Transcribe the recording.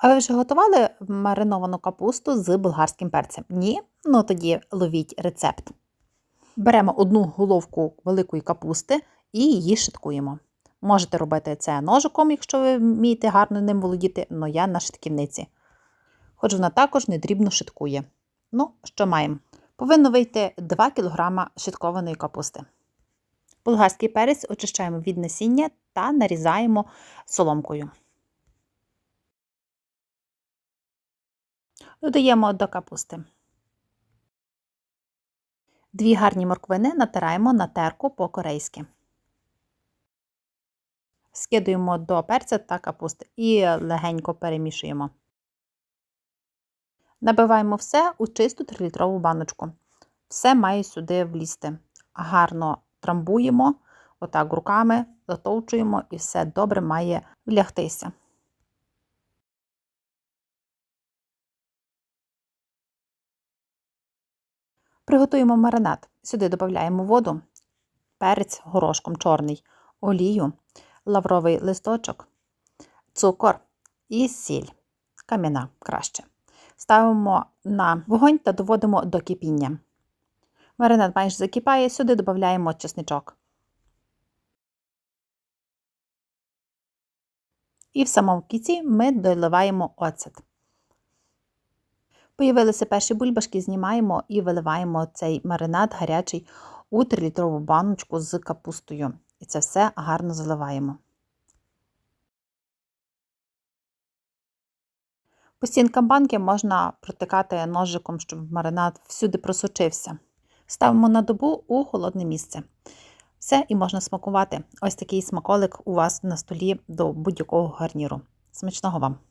А ви вже готували мариновану капусту з болгарським перцем? Ні? Ну тоді ловіть рецепт. Беремо одну головку великої капусти і її шиткуємо. Можете робити це ножиком, якщо ви вмієте гарно ним володіти, але я на шитківниці. Хоч вона також недрібно шиткує. Ну, що маємо? Повинно вийти 2 кг шиткованої капусти. Болгарський перець очищаємо від насіння та нарізаємо соломкою. Додаємо до капусти. Дві гарні морквини натираємо на терку по-корейськи. Скидуємо до перця та капусти і легенько перемішуємо. Набиваємо все у чисту 3-літрову баночку. Все має сюди влізти. Гарно трамбуємо, отак руками затовчуємо і все добре має влягтися. Приготуємо маринад. Сюди додаємо воду, перець горошком чорний, олію, лавровий листочок, цукор і сіль. Кам'яна краще. Ставимо на вогонь та доводимо до кипіння. Маринад майже закипає, сюди додаємо чесничок. І в самому кінці ми доливаємо оцет. Появилися перші бульбашки, знімаємо і виливаємо цей маринад гарячий у 3-літрову баночку з капустою. І це все гарно заливаємо. По стінкам банки можна протикати ножиком, щоб маринад всюди просочився. Ставимо на добу у холодне місце. Все і можна смакувати. Ось такий смаколик у вас на столі до будь-якого гарніру. Смачного вам!